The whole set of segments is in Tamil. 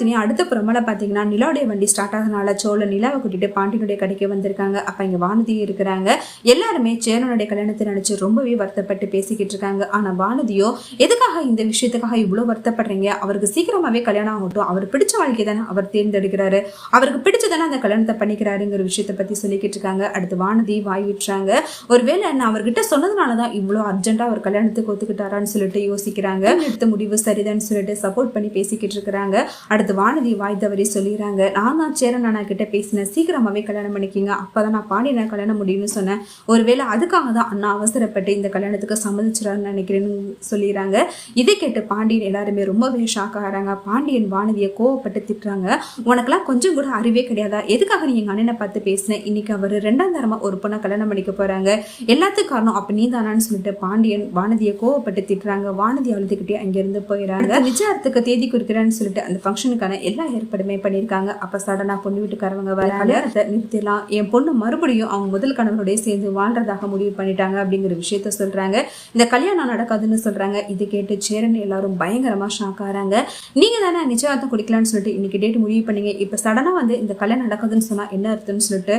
பார்த்தீங்கன்னா அடுத்த புறமேல பார்த்தீங்கன்னா நிலாவுடைய வண்டி ஸ்டார்ட் ஆகிறதுனால சோழ நிலாவை கூட்டிட்டு பாண்டியனுடைய கடைக்கு வந்திருக்காங்க. அப்போ இங்கே வானதி இருக்கிறாங்க. எல்லாருமே சேரனுடைய கல்யாணத்தை நினைச்சு ரொம்பவே வருத்தப்பட்டு பேசிக்கிட்டு இருக்காங்க. ஆனால் வானதியோ எதுக்காக இந்த விஷயத்துக்காக இவ்வளோ வருத்தப்படுறீங்க? அவருக்கு சீக்கிரமாவே கல்யாணம் ஆகட்டும். அவர் பிடிச்ச வாழ்க்கை தானே அவர் தேர்ந்தெடுக்கிறாரு. அவருக்கு பிடிச்சதானே அந்த கல்யாணத்தை பண்ணிக்கிறாருங்கிற விஷயத்தை பற்றி சொல்லிக்கிட்டு இருக்காங்க. அடுத்து வானதி வாய் விட்டுறாங்க. ஒருவேளை நான் அவர்கிட்ட சொன்னதுனால தான் இவ்வளோ அர்ஜென்ட்டாக அவர் கல்யாணத்துக்கு ஒத்துக்கிட்டாரான்னு சொல்லிட்டு யோசிக்கிறாங்க. எடுத்த முடிவு சரிதான்னு சொல்லிட்டு சப்போர்ட் பண்ணி பேசிக்கிட்டு இருக்கிறாங்க. அடுத்து வானதி வாய் சொல்லிடுறாங்க நான் தான் சேரன் அண்ணா கிட்ட பேசினேன். சீக்கிரமாவே கல்யாணம் பண்ணிக்கிங்க. அப்பதான் நான் பாண்டியனை கல்யாணம் முடியும்னு சொன்னேன். ஒருவேளை அதுக்காக தான் அண்ணா அவசரப்பட்டு இந்த கல்யாணத்துக்கு சம்மதிச்சிடாருன்னு நினைக்கிறேன்னு சொல்லிடுறாங்க இதை கேட்டு பாண்டியன் எல்லாருமே ரொம்பவே ஷாக் ஆகிறாங்க. பாண்டியன் வானதியை கோவப்பட்டு திட்டுறாங்க. உனக்கெல்லாம் கொஞ்சம் கூட அறிவே கிடையாதா? எதுக்காக நீ எங்கள் அண்ணனை பார்த்து பேசினேன் இன்னைக்கு அவர் ரெண்டாம் தரமாக ஒரு பொண்ணை கல்யாணம் பண்ணிக்க போகிறாங்க எல்லாத்துக்கும் காரணம் அப்போ நீ தானான்னு சொல்லிட்டு பாண்டியன் வானதியை கோவப்பட்டு திட்டுறாங்க. வானதி அழுதுகிட்டே அங்கேருந்து போயிடறாங்க நிச்சயத்துக்கு தேதி குறிக்கிறான்னு சொல்லிட்டு அந்த ஃபங்க்ஷனுக்கு ஃபங்க்ஷனுக்கான எல்லா ஏற்பாடுமே பண்ணியிருக்காங்க. அப்போ சடனாக பொண்ணு வீட்டுக்காரவங்க வர கல்யாணத்தை நிறுத்திடலாம். என் பொண்ணு மறுபடியும் அவங்க முதல் கணவனுடைய சேர்ந்து வாழ்றதாக முடிவு பண்ணிட்டாங்க அப்படிங்கிற விஷயத்த சொல்கிறாங்க இந்த கல்யாணம் நடக்காதுன்னு சொல்கிறாங்க இது கேட்டு சேரன் எல்லாரும் பயங்கரமாக ஷாக் ஆகிறாங்க. நீங்கள் தானே நிச்சயதார்த்தம் குடிக்கலாம்னு சொல்லிட்டு இன்னைக்கு டேட் முடிவு பண்ணீங்க. இப்போ சடனாக வந்து இந்த கல்யாணம் நடக்குதுன்னு சொன்னால் என்ன அர்த்தம்னு சொல்லிட்டு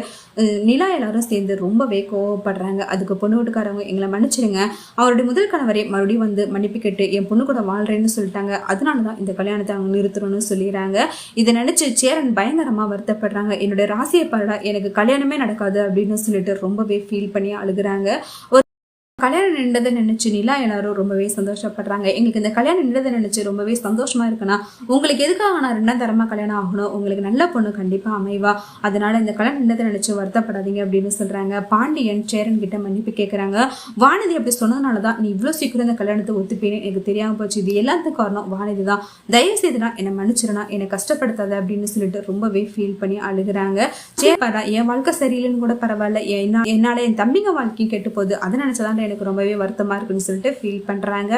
நிலா எல்லாரும் சேர்ந்து ரொம்பவே கோவப்படுறாங்க. அதுக்கு பொண்ணு வீட்டுக்காரவங்க எங்களை மன்னிச்சிடுங்க அவருடைய முதல் கணவரை மறுபடியும் வந்து மன்னிப்பு கேட்டு என் பொண்ணு கூட வாழ்கிறேன்னு சொல்லிட்டாங்க. அதனால தான் இந்த கல்யாணத்தை அவங்க நிறுத்தணும்னு சொல்லிடுறாங்க இதை நினைச்சு சேரன் பயங்கரமா வருத்தப்படுறாங்க. என்னுடைய ராசியை பாருடா எனக்கு கல்யாணமே நடக்காது அப்படின்னு சொல்லிட்டு ரொம்பவே ஃபீல் பண்ணி அழுகுறாங்க. ஒரு கல்யாணம் நின்றதை நினைச்சு நிலா எல்லாரும் ரொம்பவே சந்தோஷப்படுறாங்க. எங்களுக்கு இந்த கல்யாணம் நின்றதை நினைச்சு ரொம்பவே சந்தோஷமா இருக்குன்னா உங்களுக்கு எதுக்காக நான் ரெண்டாம் தரமா கல்யாணம் ஆகணும்? உங்களுக்கு நல்ல பொண்ணு கண்டிப்பா அமைவா. அதனால இந்த கல்யாணம் நின்றதை நினைச்சு வருத்தப்படாதீங்க அப்படின்னு சொல்றாங்க. பாண்டியன் சேரன் கிட்ட மன்னிப்பு கேட்கறாங்க வானதி அப்படி சொன்னதுனால தான் நீ இவ்வளோ சீக்கிரம் இந்த கல்யாணத்தை ஒத்துப்பேன்னு எனக்கு தெரியாம போச்சு. இது எல்லாத்துக்கும் காரணம் வானதி தான். தயவு செய்துனா என்னை மன்னிச்சிடனா என்னை கஷ்டப்படுத்தாத அப்படின்னு சொல்லிட்டு ரொம்பவே ஃபீல் பண்ணி அழுகுறாங்க. சரி பாரா என் வாழ்க்கை சரியில்லைன்னு கூட பரவாயில்ல. என்னால என் தம்பிங்க வாழ்க்கையும் கெட்டு போகுது. அதை நினைச்சதான் எனக்கு ரொம்பவே வருத்தமா இருக்குன்னு சொல்லிட்டு ஃபீல் பண்றாங்க.